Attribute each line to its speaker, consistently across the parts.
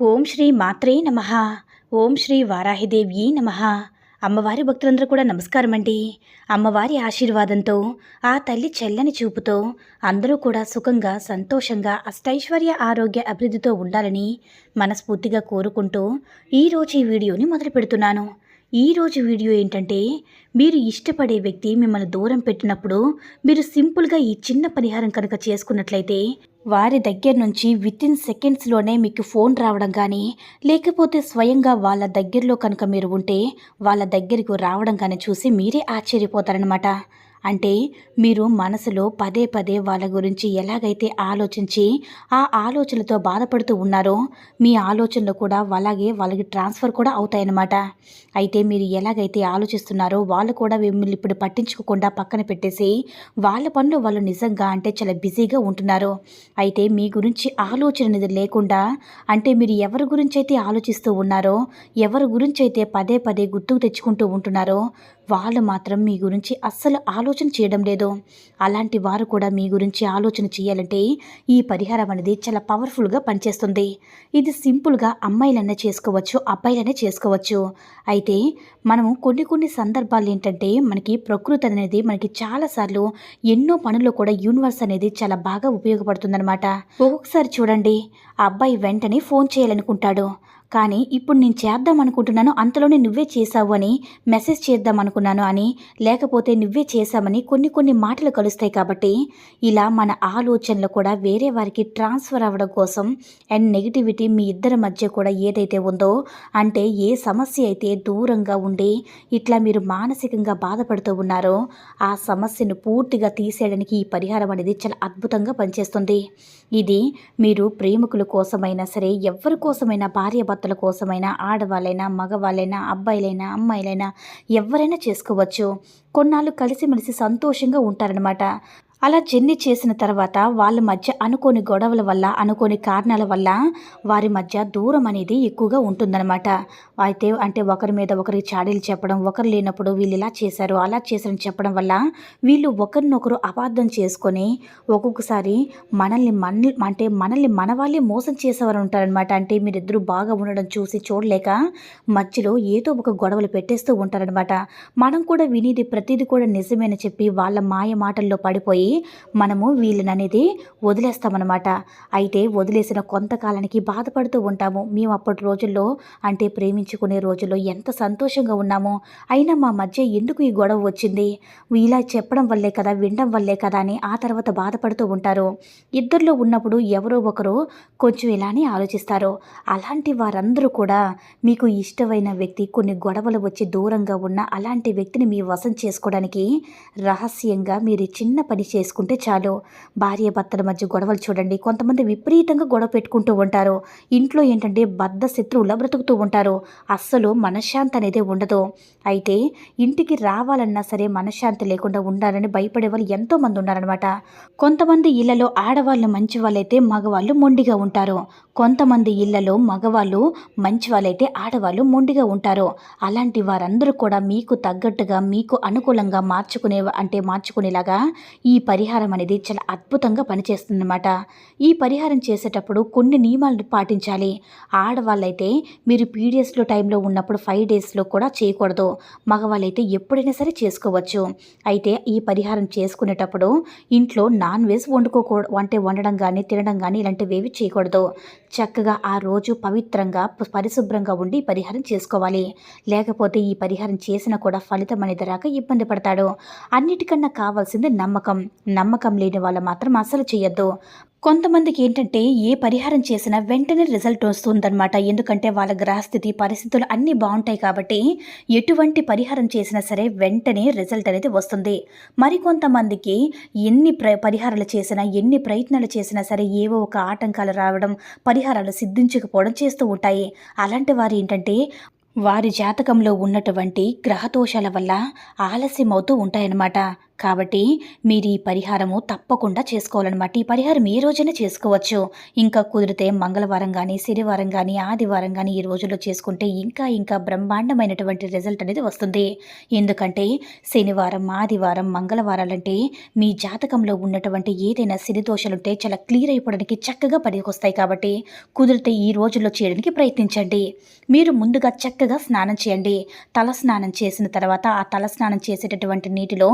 Speaker 1: ఓం శ్రీ మాత్రే నమ. ఓం శ్రీ వారాహిదేవి నమ. అమ్మవారి భక్తులందరూ కూడా నమస్కారం అండి. అమ్మవారి ఆశీర్వాదంతో ఆ తల్లి చెల్లని చూపుతో అందరూ కూడా సుఖంగా సంతోషంగా అష్టైశ్వర్య ఆరోగ్య అభివృద్ధితో ఉండాలని మనస్ఫూర్తిగా కోరుకుంటూ ఈరోజు ఈ వీడియోని మొదలు పెడుతున్నాను. ఈరోజు వీడియో ఏంటంటే మీరు ఇష్టపడే వ్యక్తి మిమ్మల్ని దూరం పెట్టినప్పుడు మీరు సింపుల్గా ఈ చిన్న పరిహారం కనుక చేసుకున్నట్లయితే వారి దగ్గర నుంచి విత్ ఇన్ సెకండ్స్లోనే మీకు ఫోన్ రావడం కానీ లేకపోతే స్వయంగా వాళ్ళ దగ్గరలో కనుక మీరు ఉంటే వాళ్ళ దగ్గరికి రావడం కానీ చూసి మీరే ఆశ్చర్యపోతారనమాట అంటే మీరు మనసులో పదే పదే వాళ్ళ గురించి ఎలాగైతే ఆలోచించి ఆ ఆలోచనలతో బాధపడుతూ ఉన్నారో మీ ఆలోచనలు కూడా అలాగే వాళ్ళకి ట్రాన్స్ఫర్ కూడా అవుతాయన్నమాట. అయితే మీరు ఎలాగైతే ఆలోచిస్తున్నారో వాళ్ళు కూడా మిమ్మల్ని ఇప్పుడు పట్టించుకోకుండా పక్కన పెట్టేసి వాళ్ళ పనులు వాళ్ళు నిజంగా అంటే చాలా బిజీగా ఉంటున్నారు. అయితే మీ గురించి ఆలోచన అనేది లేకుండా అంటే మీరు ఎవరి గురించి అయితే ఆలోచిస్తూ ఉన్నారో ఎవరి గురించి అయితే పదే పదే గుర్తుకు తెచ్చుకుంటూ ఉంటున్నారో వాళ్ళు మాత్రం మీ గురించి అస్సలు ఆలోచన చేయడం లేదు. అలాంటి వారు కూడా మీ గురించి ఆలోచన చేయాలంటే ఈ పరిహారం అనేది చాలా పవర్ఫుల్గా పనిచేస్తుంది. ఇది సింపుల్గా అమ్మాయిలనే చేసుకోవచ్చు అబ్బాయిలనే చేసుకోవచ్చు. అయితే మనము కొన్ని కొన్ని సందర్భాలు ఏంటంటే మనకి ప్రకృతి అనేది మనకి చాలాసార్లు ఎన్నో పనుల్లో కూడా యూనివర్స్ అనేది చాలా బాగా ఉపయోగపడుతుందన్నమాట. ఒక్కొక్కసారి చూడండి. ఆ అబ్బాయి వెంటనే ఫోన్ చేయాలనుకుంటాడు. కానీ ఇప్పుడు నేను చేద్దాం అనుకుంటున్నాను అంతలోనే నువ్వే చేశావు అని మెసేజ్ చేద్దాం అనుకున్నాను అని. లేకపోతే నువ్వే చేశామని కొన్ని కొన్ని మాటలు కలుస్తాయి కాబట్టి ఇలా మన ఆలోచనలు కూడా వేరే వారికి ట్రాన్స్ఫర్ అవ్వడం కోసం అండ్ నెగిటివిటీ మీ ఇద్దరి మధ్య కూడా ఏదైతే ఉందో అంటే ఏ సమస్య అయితే దూరంగా ఉండి ఇట్లా మీరు మానసికంగా బాధపడుతూ ఉన్నారో ఆ సమస్యను పూర్తిగా తీసేయడానికి ఈ పరిహారం అనేది చాలా అద్భుతంగా పనిచేస్తుంది. ఇది మీరు ప్రేమికుల కోసమైనా సరే ఎవరి కోసమైనా భార్య భర్తల కోసమైనా ఆడవాళ్ళైనా మగవాళ్ళైనా అబ్బాయిలైనా అమ్మాయిలైనా ఎవరైనా చేసుకోవచ్చు. కొన్నాళ్ళు కలిసిమెలిసి సంతోషంగా ఉంటారనమాట అలా జర్నీ చేసిన తర్వాత వాళ్ళ మధ్య అనుకోని గొడవల వల్ల అనుకోని కారణాల వల్ల వారి మధ్య దూరం అనేది ఎక్కువగా ఉంటుందన్నమాట. అయితే అంటే ఒకరి మీద ఒకరికి చాడీలు చెప్పడం ఒకరు లేనప్పుడు వీళ్ళు ఇలా చేశారు అలా చేశారని చెప్పడం వల్ల వీళ్ళు ఒకరినొకరు అపార్థం చేసుకొని ఒక్కొక్కసారి మనల్ని మన అంటే మనల్ని మన వాళ్ళే మోసం చేసేవారు ఉంటారనమాట అంటే మీరిద్దరూ బాగా ఉండడం చూసి చూడలేక మధ్యలో ఏదో ఒక గొడవలు పెట్టేస్తూ ఉంటారనమాట మనం కూడా వినేది ప్రతిదీ కూడా నిజమేనని చెప్పి వాళ్ళ మాయ మాటల్లో పడిపోయి మనము వీళ్ళని అనేది వదిలేస్తామన్నమాట. అయితే వదిలేసిన కొంతకాలానికి బాధపడుతూ ఉంటాము. మేము అప్పటి రోజుల్లో అంటే ప్రేమించుకునే రోజుల్లో ఎంత సంతోషంగా ఉన్నామో. అయినా మా మధ్య ఎందుకు ఈ గొడవ వచ్చింది? ఇలా చెప్పడం వల్లే కదా వినడం వల్లే కదా అని ఆ తర్వాత బాధపడుతూ ఉంటారు. ఇద్దరిలో ఉన్నప్పుడు ఎవరో ఒకరు కొంచెం ఇలానే ఆలోచిస్తారు. అలాంటి వారందరూ కూడా మీకు ఇష్టమైన వ్యక్తి కొన్ని గొడవలు వచ్చి దూరంగా ఉన్న అలాంటి వ్యక్తిని మీ వశం చేసుకోవడానికి రహస్యంగా మీరు చిన్న పని చేసుకుంటే చాలు. భార్య భర్తల మధ్య గొడవలు చూడండి. కొంతమంది విపరీతంగా గొడవ పెట్టుకుంటూ ఉంటారు. ఇంట్లో ఏంటంటే బద్ద శత్రువులా బ్రతుకుతూ ఉంటారు. అస్సలు మనశ్శాంతి అనేది ఉండదు. అయితే ఇంటికి రావాలన్నా సరే మనశ్శాంతి లేకుండా ఉండాలని భయపడే వాళ్ళు ఎంతోమంది ఉన్నారనమాట కొంతమంది ఇళ్ళలో ఆడవాళ్ళు మంచి వాళ్ళైతే మగవాళ్ళు మొండిగా ఉంటారు. కొంతమంది ఇళ్ళలో మగవాళ్ళు మంచి వాళ్ళైతే ఆడవాళ్ళు మొండిగా ఉంటారు. అలాంటి వారందరూ కూడా మీకు తగ్గట్టుగా మీకు అనుకూలంగా మార్చుకునే అంటే మార్చుకునేలాగా ఈ పరిహారం అనేది చాలా అద్భుతంగా పనిచేస్తుందన్నమాట. ఈ పరిహారం చేసేటప్పుడు కొన్ని నియమాలను పాటించాలి. ఆడవాళ్ళైతే మీరు పీడియస్లో టైంలో ఉన్నప్పుడు ఫైవ్ డేస్లో కూడా చేయకూడదు. మగవాళ్ళైతే ఎప్పుడైనా సరే చేసుకోవచ్చు. అయితే ఈ పరిహారం చేసుకునేటప్పుడు ఇంట్లో నాన్ వెజ్ వండుకోకూడ అంటే వండడం కానీ తినడం కానీ ఇలాంటివి ఏవి చేయకూడదు. చక్కగా ఆ రోజు పవిత్రంగా పరిశుభ్రంగా ఉండి పరిహారం చేసుకోవాలి. లేకపోతే ఈ పరిహారం చేసినా కూడా ఫలితం అనేది రాక ఇబ్బంది పడతాడు. అన్నిటికన్నా కావాల్సింది నమ్మకం. నమ్మకం లేని వాళ్ళు మాత్రం అసలు చేయొద్దు. కొంతమందికి ఏంటంటే ఏ పరిహారం చేసినా వెంటనే రిజల్ట్ వస్తుందన్నమాట. ఎందుకంటే వాళ్ళ గ్రహస్థితి పరిస్థితులు అన్నీ బాగుంటాయి కాబట్టి ఎటువంటి పరిహారం చేసినా సరే వెంటనే రిజల్ట్ అనేది వస్తుంది. మరికొంతమందికి ఎన్ని ప్ర పరిహారాలు చేసినా ఎన్ని ప్రయత్నాలు చేసినా సరే ఏవో ఒక ఆటంకాలు రావడం పరిహారాలు సిద్ధించకపోవడం చేస్తూ ఉంటాయి. అలాంటి వారు ఏంటంటే వారి జాతకంలో ఉన్నటువంటి గ్రహదోషాల వల్ల ఆలస్యం అవుతూ ఉంటాయన్నమాట. కాబట్టి మీరు ఈ పరిహారము తప్పకుండా చేసుకోవాలన్నమాట. ఈ పరిహారం ఏ రోజైనా చేసుకోవచ్చు. ఇంకా కుదిరితే మంగళవారం కానీ శనివారం కానీ ఆదివారం కానీ ఈ రోజుల్లో చేసుకుంటే ఇంకా ఇంకా బ్రహ్మాండమైనటువంటి రిజల్ట్ అనేది వస్తుంది. ఎందుకంటే శనివారం ఆదివారం మంగళవారాలంటే మీ జాతకంలో ఉన్నటువంటి ఏదైనా శని దోషాలుంటే చాలా క్లియర్ అయిపోవడానికి చక్కగా పనికొస్తాయి కాబట్టి కుదిరితే ఈ రోజుల్లో చేయడానికి ప్రయత్నించండి. మీరు ముందుగా చక్కగా స్నానం చేయండి. తల స్నానం చేసిన తర్వాత ఆ తల స్నానం చేసేటటువంటి నీటిలో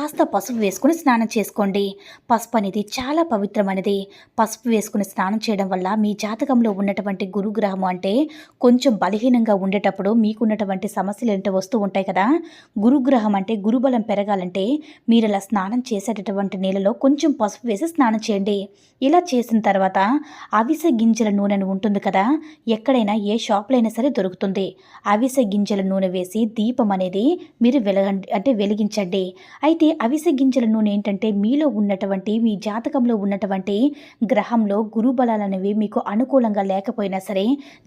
Speaker 1: కాస్త పసుపు వేసుకుని స్నానం చేసుకోండి. పసుపు అనేది చాలా పవిత్రమైనది. పసుపు వేసుకుని స్నానం చేయడం వల్ల మీ జాతకంలో ఉన్నటువంటి గురుగ్రహము అంటే కొంచెం బలహీనంగా ఉండేటప్పుడు మీకున్నటువంటి సమస్యలు ఏంటో వస్తూ ఉంటాయి కదా. గురుగ్రహం అంటే గురుబలం పెరగాలంటే మీరు ఇలా స్నానం చేసేటటువంటి నీళ్ళలో కొంచెం పసుపు వేసి స్నానం చేయండి. ఇలా చేసిన తర్వాత అవిసె గింజల నూనె ఉంటుంది కదా. ఎక్కడైనా ఏ షాప్లో అయినా సరే దొరుకుతుంది. అవిసె గింజల నూనె వేసి దీపం అనేది మీరు వెలగండి అంటే వెలిగించండి. అయితే అవిసె గింజల నూనె ఏంటంటే మీలో ఉన్నటువంటి మీ జాతకంలో ఉన్నటువంటి గ్రహంలో గురుబలాలు అనేవి మీకు అనుకూలంగా లేకపోయినా సరే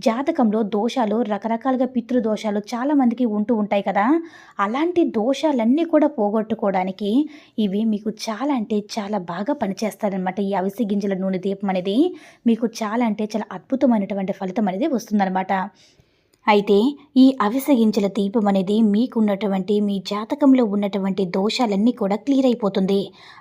Speaker 1: జాతకంలో దోషాలు రకరకాలుగా పితృదోషాలు చాలామందికి ఉంటూ ఉంటాయి కదా. అలాంటి దోషాలన్నీ కూడా పోగొట్టుకోవడానికి ఇవి మీకు చాలా అంటే చాలా బాగా పనిచేస్తారనమాట ఈ అవిసె గింజల నూనె దీపం అనేది మీకు చాలా అంటే చాలా అద్భుతమైనటువంటి ఫలితం అనేది వస్తుందన్నమాట. అయితే ఈ అవిసె గింజల దీపం అనేది మీకున్నటువంటి మీ జాతకంలో ఉన్నటువంటి దోషాలన్నీ కూడా క్లియర్ అయిపోతుంది.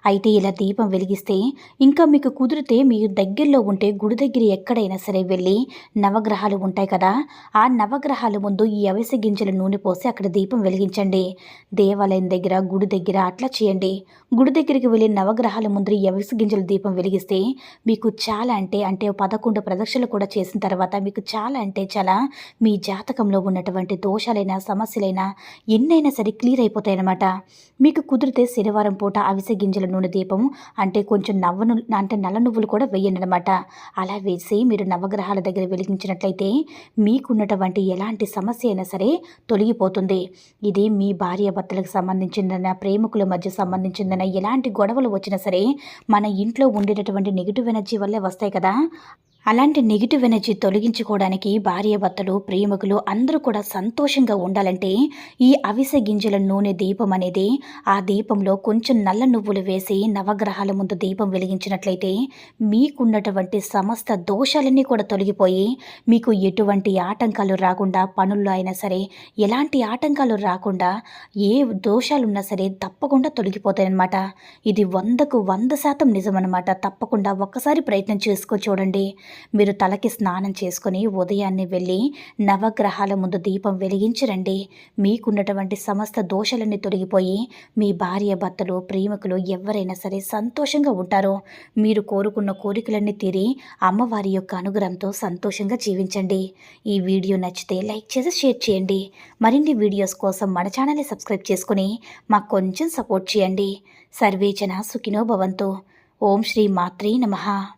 Speaker 1: అయితే ఇలా దీపం వెలిగిస్తే ఇంకా మీకు కుదిరితే మీ దగ్గరలో ఉంటే గుడి దగ్గర ఎక్కడైనా సరే వెళ్ళి నవగ్రహాలు ఉంటాయి కదా ఆ నవగ్రహాల ముందు ఈ అవిసె గింజల నూనె పోసి అక్కడ దీపం వెలిగించండి. దేవాలయం దగ్గర గుడి దగ్గర అట్లా చేయండి. గుడి దగ్గరికి వెళ్ళి నవగ్రహాల ముందు ఈ అవిసె గింజల దీపం వెలిగిస్తే మీకు చాలా అంటే అంటే పదకొండు ప్రదక్షిణలు కూడా చేసిన తర్వాత మీకు చాలా అంటే చాలా మీ జాతకంలో ఉన్నటువంటి దోషాలైనా సమస్యలైనా ఎన్నైనా సరే క్లియర్ అయిపోతాయన్నమాట. మీకు కుదిరితే శనివారం పూట అవిసె గింజల నూనె దీపం అంటే కొంచెం నవ్వను అంటే నల్ల నువ్వులు కూడా వేయండి అనమాట అలా వేసి మీరు నవగ్రహాల దగ్గర వెలిగించినట్లయితే మీకున్నటువంటి ఎలాంటి సమస్య అయినా సరే తొలగిపోతుంది. ఇది మీ భార్య భర్తలకు సంబంధించిందైనా ప్రేమికుల మధ్య సంబంధించిందన ఎలాంటి గొడవలు వచ్చినా సరే మన ఇంట్లో ఉండేటటువంటి నెగిటివ్ ఎనర్జీ వల్లే వస్తాయి కదా. అలాంటి నెగిటివ్ ఎనర్జీ తొలగించుకోవడానికి భార్యాభర్తలు ప్రేమికులు అందరూ కూడా సంతోషంగా ఉండాలంటే ఈ అవిసె గింజల నూనె దీపం అనేది ఆ దీపంలో కొంచెం నల్ల నువ్వులు వేసి నవగ్రహాల ముందు దీపం వెలిగించినట్లయితే మీకున్నటువంటి సమస్త దోషాలన్నీ కూడా తొలగిపోయి మీకు ఎటువంటి ఆటంకాలు రాకుండా పనుల్లో అయినా సరే ఎలాంటి ఆటంకాలు రాకుండా ఏ దోషాలున్నా సరే తప్పకుండా తొలగిపోతాయన్నమాట. ఇది వందకు వంద శాతం నిజమన్నమాట. తప్పకుండా ఒక్కసారి ప్రయత్నం చేసుకో చూడండి. మీరు తలకి స్నానం చేసుకుని ఉదయాన్నే వెళ్ళి నవగ్రహాల ముందు దీపం వెలిగించి రండి. మీకున్నటువంటి సమస్త దోషాలన్నీ తొలగిపోయి మీ భార్య భర్తలు ప్రేమికులు ఎవరైనా సరే సంతోషంగా ఉంటారు. మీరు కోరుకున్న కోరికలన్నీ తీరి అమ్మవారి యొక్క అనుగ్రహంతో సంతోషంగా జీవించండి. ఈ వీడియో నచ్చితే లైక్ చేసి షేర్ చేయండి. మరిన్ని వీడియోస్ కోసం మన ఛానల్ని సబ్స్క్రైబ్ చేసుకుని మాకు కొంచెం సపోర్ట్ చేయండి. సర్వేచన సుఖినో భవంతు. ఓం శ్రీ మాత్రే నమహా